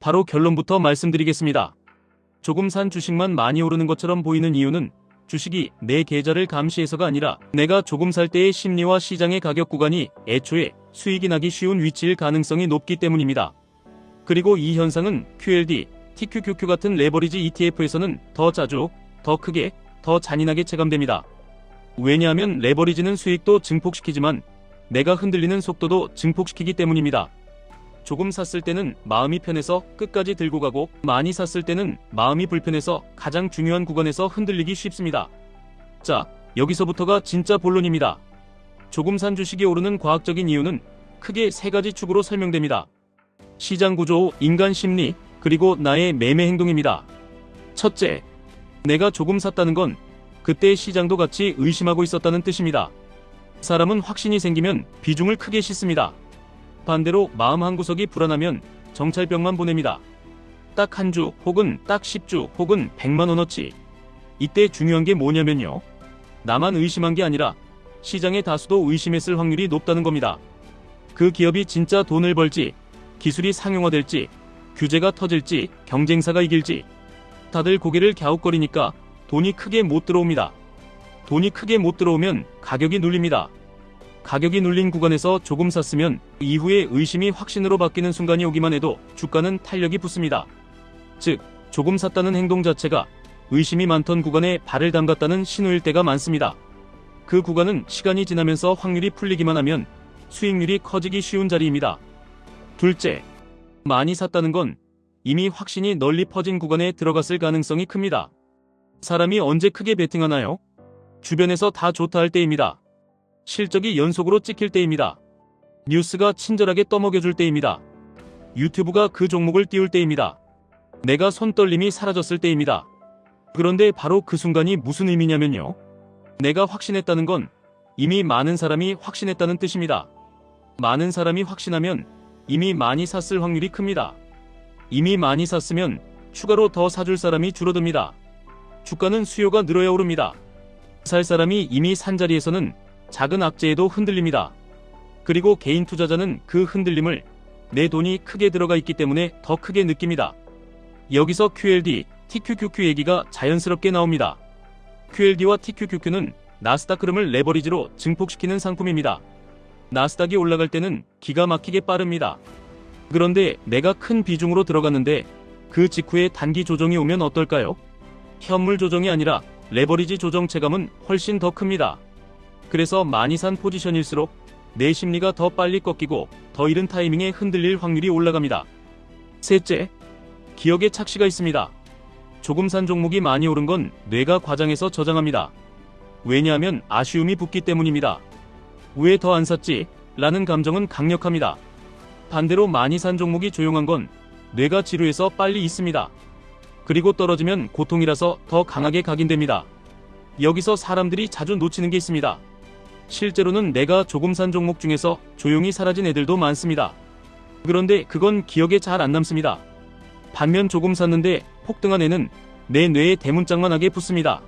바로 결론부터 말씀드리겠습니다. 조금 산 주식만 많이 오르는 것처럼 보이는 이유는 주식이 내 계좌를 감시해서가 아니라 내가 조금 살 때의 심리와 시장의 가격 구간이 애초에 수익이 나기 쉬운 위치일 가능성이 높기 때문입니다. 그리고 이 현상은 QLD, TQQQ 같은 레버리지 ETF에서는 더 자주, 더 크게, 더 잔인하게 체감됩니다. 왜냐하면 레버리지는 수익도 증폭시키지만 내가 흔들리는 속도도 증폭시키기 때문입니다. 조금 샀을 때는 마음이 편해서 끝까지 들고 가고 많이 샀을 때는 마음이 불편해서 가장 중요한 구간에서 흔들리기 쉽습니다. 자, 여기서부터가 진짜 본론입니다. 조금 산 주식이 오르는 과학적인 이유는 크게 세 가지 축으로 설명됩니다. 시장 구조, 인간 심리, 그리고 나의 매매 행동입니다. 첫째, 내가 조금 샀다는 건 그때 시장도 같이 의심하고 있었다는 뜻입니다. 사람은 확신이 생기면 비중을 크게 싣습니다. 반대로 마음 한구석이 불안하면 정찰병만 보냅니다. 딱 한 주 혹은 딱 10주 혹은 100만 원어치. 이때 중요한 게 뭐냐면요. 나만 의심한 게 아니라 시장의 다수도 의심했을 확률이 높다는 겁니다. 그 기업이 진짜 돈을 벌지, 기술이 상용화될지, 규제가 터질지, 경쟁사가 이길지. 다들 고개를 갸웃거리니까 돈이 크게 못 들어옵니다. 돈이 크게 못 들어오면 가격이 눌립니다. 가격이 눌린 구간에서 조금 샀으면 이후에 의심이 확신으로 바뀌는 순간이 오기만 해도 주가는 탄력이 붙습니다. 즉, 조금 샀다는 행동 자체가 의심이 많던 구간에 발을 담갔다는 신호일 때가 많습니다. 그 구간은 시간이 지나면서 확률이 풀리기만 하면 수익률이 커지기 쉬운 자리입니다. 둘째, 많이 샀다는 건 이미 확신이 널리 퍼진 구간에 들어갔을 가능성이 큽니다. 사람이 언제 크게 베팅하나요? 주변에서 다 좋다 할 때입니다. 실적이 연속으로 찍힐 때입니다. 뉴스가 친절하게 떠먹여줄 때입니다. 유튜브가 그 종목을 띄울 때입니다. 내가 손떨림이 사라졌을 때입니다. 그런데 바로 그 순간이 무슨 의미냐면요. 내가 확신했다는 건 이미 많은 사람이 확신했다는 뜻입니다. 많은 사람이 확신하면 이미 많이 샀을 확률이 큽니다. 이미 많이 샀으면 추가로 더 사줄 사람이 줄어듭니다. 주가는 수요가 늘어야 오릅니다. 살 사람이 이미 산 자리에서는 작은 악재에도 흔들립니다. 그리고 개인 투자자는 그 흔들림을 내 돈이 크게 들어가 있기 때문에 더 크게 느낍니다. 여기서 QLD, TQQQ 얘기가 자연스럽게 나옵니다. QLD와 TQQQ는 나스닥 흐름을 레버리지로 증폭시키는 상품입니다. 나스닥이 올라갈 때는 기가 막히게 빠릅니다. 그런데 내가 큰 비중으로 들어갔는데 그 직후에 단기 조정이 오면 어떨까요? 현물 조정이 아니라 레버리지 조정 체감은 훨씬 더 큽니다. 그래서 많이 산 포지션일수록 내 심리가 더 빨리 꺾이고 더 이른 타이밍에 흔들릴 확률이 올라갑니다. 셋째, 기억에 착시가 있습니다. 조금 산 종목이 많이 오른 건 뇌가 과장해서 저장합니다. 왜냐하면 아쉬움이 붙기 때문입니다. 왜 더 안 샀지? 라는 감정은 강력합니다. 반대로 많이 산 종목이 조용한 건 뇌가 지루해서 빨리 있습니다. 그리고 떨어지면 고통이라서 더 강하게 각인됩니다. 여기서 사람들이 자주 놓치는 게 있습니다. 실제로는 내가 조금 산 종목 중에서 조용히 사라진 애들도 많습니다. 그런데 그건 기억에 잘 안 남습니다. 반면 조금 샀는데 폭등한 애는 내 뇌에 대문짝만 하게 붙습니다.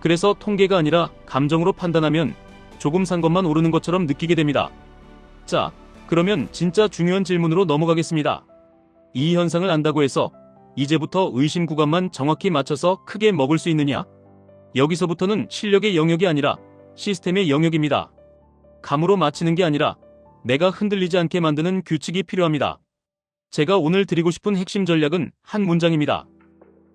그래서 통계가 아니라 감정으로 판단하면 조금 산 것만 오르는 것처럼 느끼게 됩니다. 자, 그러면 진짜 중요한 질문으로 넘어가겠습니다. 이 현상을 안다고 해서 이제부터 의심 구간만 정확히 맞춰서 크게 먹을 수 있느냐? 여기서부터는 실력의 영역이 아니라 시스템의 영역입니다. 감으로 맞히는 게 아니라 내가 흔들리지 않게 만드는 규칙이 필요합니다. 제가 오늘 드리고 싶은 핵심 전략은 한 문장입니다.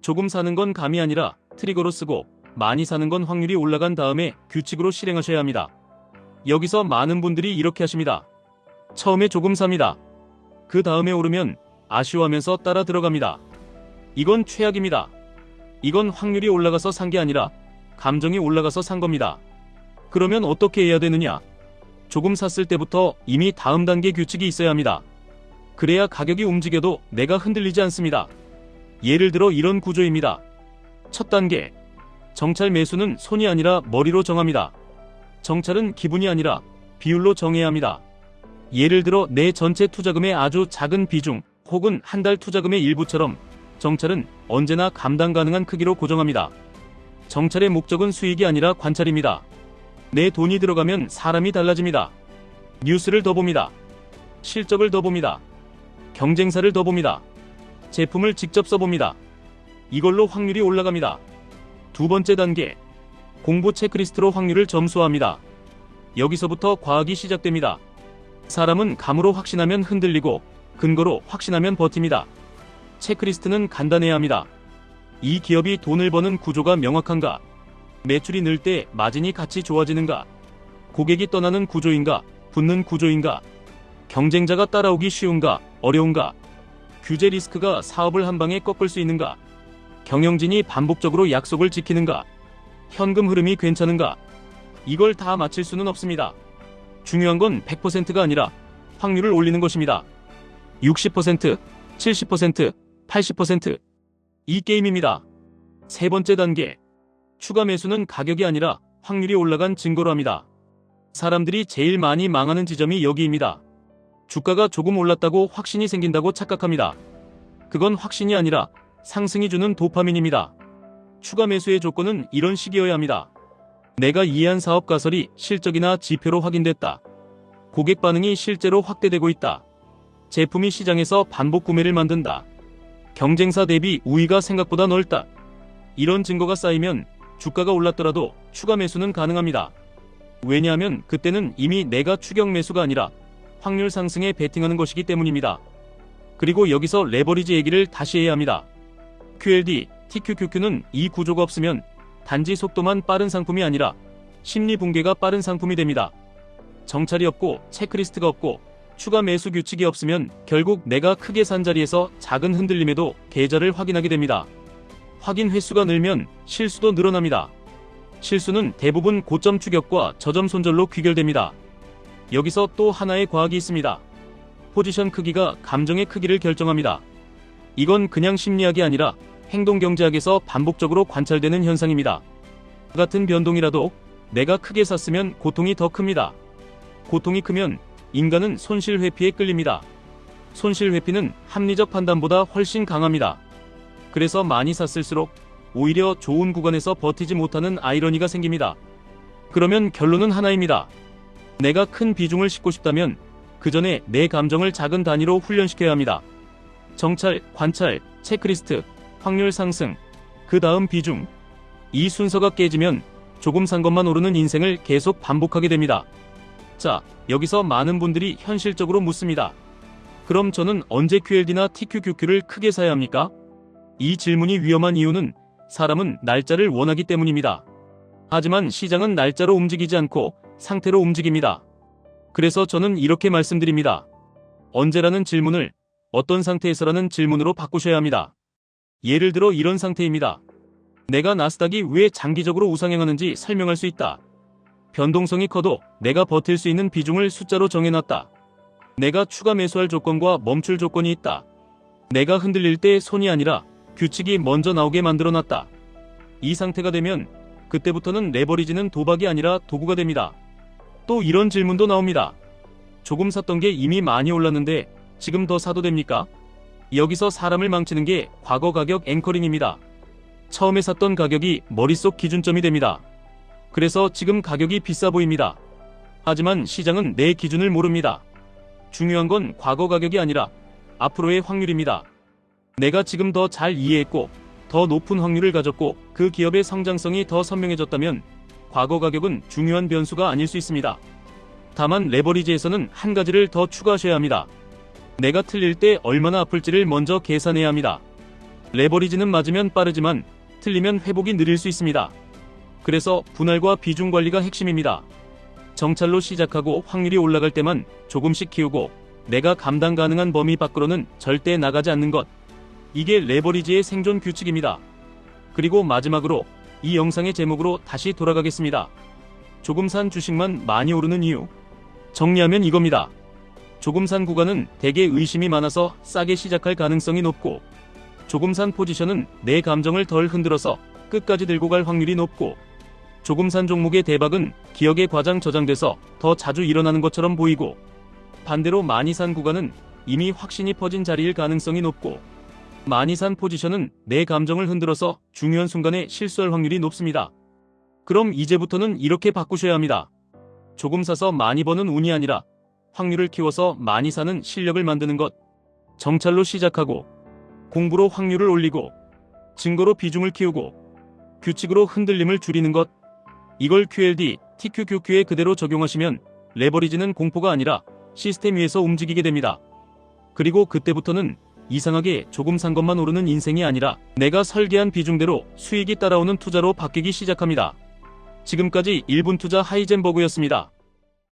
조금 사는 건 감이 아니라 트리거로 쓰고 많이 사는 건 확률이 올라간 다음에 규칙으로 실행하셔야 합니다. 여기서 많은 분들이 이렇게 하십니다. 처음에 조금 삽니다. 그 다음에 오르면 아쉬워하면서 따라 들어갑니다. 이건 최악입니다. 이건 확률이 올라가서 산 게 아니라 감정이 올라가서 산 겁니다. 그러면 어떻게 해야 되느냐? 조금 샀을 때부터 이미 다음 단계 규칙이 있어야 합니다. 그래야 가격이 움직여도 내가 흔들리지 않습니다. 예를 들어 이런 구조입니다. 첫 단계. 정찰 매수는 손이 아니라 머리로 정합니다. 정찰은 기분이 아니라 비율로 정해야 합니다. 예를 들어 내 전체 투자금의 아주 작은 비중 혹은 한 달 투자금의 일부처럼 정찰은 언제나 감당 가능한 크기로 고정합니다. 정찰의 목적은 수익이 아니라 관찰입니다. 내 돈이 들어가면 사람이 달라집니다. 뉴스를 더 봅니다. 실적을 더 봅니다. 경쟁사를 더 봅니다. 제품을 직접 써봅니다. 이걸로 확률이 올라갑니다. 두 번째 단계. 공부 체크리스트로 확률을 점수합니다. 여기서부터 과학이 시작됩니다. 사람은 감으로 확신하면 흔들리고 근거로 확신하면 버팁니다. 체크리스트는 간단해야 합니다. 이 기업이 돈을 버는 구조가 명확한가? 매출이 늘 때 마진이 같이 좋아지는가? 고객이 떠나는 구조인가? 붙는 구조인가? 경쟁자가 따라오기 쉬운가? 어려운가? 규제 리스크가 사업을 한 방에 꺾을 수 있는가? 경영진이 반복적으로 약속을 지키는가? 현금 흐름이 괜찮은가? 이걸 다 맞힐 수는 없습니다. 중요한 건 100%가 아니라 확률을 올리는 것입니다. 60%, 70%, 80%. 이 게임입니다. 세 번째 단계. 추가 매수는 가격이 아니라 확률이 올라간 증거로 합니다. 사람들이 제일 많이 망하는 지점이 여기입니다. 주가가 조금 올랐다고 확신이 생긴다고 착각합니다. 그건 확신이 아니라 상승이 주는 도파민입니다. 추가 매수의 조건은 이런 식이어야 합니다. 내가 이해한 사업 가설이 실적이나 지표로 확인됐다. 고객 반응이 실제로 확대되고 있다. 제품이 시장에서 반복 구매를 만든다. 경쟁사 대비 우위가 생각보다 넓다. 이런 증거가 쌓이면 주가가 올랐더라도 추가 매수는 가능합니다. 왜냐하면 그때는 이미 내가 추격 매수가 아니라 확률 상승에 베팅하는 것이기 때문입니다. 그리고 여기서 레버리지 얘기를 다시 해야 합니다. QLD, TQQQ는 이 구조가 없으면 단지 속도만 빠른 상품이 아니라 심리 붕괴가 빠른 상품이 됩니다. 정찰이 없고 체크리스트가 없고 추가 매수 규칙이 없으면 결국 내가 크게 산 자리에서 작은 흔들림에도 계좌를 확인하게 됩니다. 확인 횟수가 늘면 실수도 늘어납니다. 실수는 대부분 고점 추격과 저점 손절로 귀결됩니다. 여기서 또 하나의 과학이 있습니다. 포지션 크기가 감정의 크기를 결정합니다. 이건 그냥 심리학이 아니라 행동 경제학에서 반복적으로 관찰되는 현상입니다. 같은 변동이라도 내가 크게 샀으면 고통이 더 큽니다. 고통이 크면 인간은 손실 회피에 끌립니다. 손실 회피는 합리적 판단보다 훨씬 강합니다. 그래서 많이 샀을수록 오히려 좋은 구간에서 버티지 못하는 아이러니가 생깁니다. 그러면 결론은 하나입니다. 내가 큰 비중을 싣고 싶다면 그 전에 내 감정을 작은 단위로 훈련시켜야 합니다. 정찰, 관찰, 체크리스트, 확률 상승, 그 다음 비중. 이 순서가 깨지면 조금 산 것만 오르는 인생을 계속 반복하게 됩니다. 자, 여기서 많은 분들이 현실적으로 묻습니다. 그럼 저는 언제 QLD나 TQQQ를 크게 사야 합니까? 이 질문이 위험한 이유는 사람은 날짜를 원하기 때문입니다. 하지만 시장은 날짜로 움직이지 않고 상태로 움직입니다. 그래서 저는 이렇게 말씀드립니다. 언제라는 질문을 어떤 상태에서라는 질문으로 바꾸셔야 합니다. 예를 들어 이런 상태입니다. 내가 나스닥이 왜 장기적으로 우상향하는지 설명할 수 있다. 변동성이 커도 내가 버틸 수 있는 비중을 숫자로 정해놨다. 내가 추가 매수할 조건과 멈출 조건이 있다. 내가 흔들릴 때 손이 아니라 규칙이 먼저 나오게 만들어놨다. 이 상태가 되면 그때부터는 레버리지는 도박이 아니라 도구가 됩니다. 또 이런 질문도 나옵니다. 조금 샀던 게 이미 많이 올랐는데 지금 더 사도 됩니까? 여기서 사람을 망치는 게 과거 가격 앵커링입니다. 처음에 샀던 가격이 머릿속 기준점이 됩니다. 그래서 지금 가격이 비싸 보입니다. 하지만 시장은 내 기준을 모릅니다. 중요한 건 과거 가격이 아니라 앞으로의 확률입니다. 내가 지금 더 잘 이해했고 더 높은 확률을 가졌고 그 기업의 성장성이 더 선명해졌다면 과거 가격은 중요한 변수가 아닐 수 있습니다. 다만 레버리지에서는 한 가지를 더 추가하셔야 합니다. 내가 틀릴 때 얼마나 아플지를 먼저 계산해야 합니다. 레버리지는 맞으면 빠르지만 틀리면 회복이 느릴 수 있습니다. 그래서 분할과 비중 관리가 핵심입니다. 정찰로 시작하고 확률이 올라갈 때만 조금씩 키우고 내가 감당 가능한 범위 밖으로는 절대 나가지 않는 것. 이게 레버리지의 생존 규칙입니다. 그리고 마지막으로 이 영상의 제목으로 다시 돌아가겠습니다. 조금 산 주식만 많이 오르는 이유. 정리하면 이겁니다. 조금 산 구간은 대개 의심이 많아서 싸게 시작할 가능성이 높고, 조금 산 포지션은 내 감정을 덜 흔들어서 끝까지 들고 갈 확률이 높고, 조금 산 종목의 대박은 기억에 과장 저장돼서 더 자주 일어나는 것처럼 보이고, 반대로 많이 산 구간은 이미 확신이 퍼진 자리일 가능성이 높고, 많이 산 포지션은 내 감정을 흔들어서 중요한 순간에 실수할 확률이 높습니다. 그럼 이제부터는 이렇게 바꾸셔야 합니다. 조금 사서 많이 버는 운이 아니라 확률을 키워서 많이 사는 실력을 만드는 것. 정찰로 시작하고 공부로 확률을 올리고 증거로 비중을 키우고 규칙으로 흔들림을 줄이는 것. 이걸 QLD, TQQQ에 그대로 적용하시면 레버리지는 공포가 아니라 시스템 위에서 움직이게 됩니다. 그리고 그때부터는 이상하게 조금 산 것만 오르는 인생이 아니라 내가 설계한 비중대로 수익이 따라오는 투자로 바뀌기 시작합니다. 지금까지 1분 투자 하이젠버그였습니다.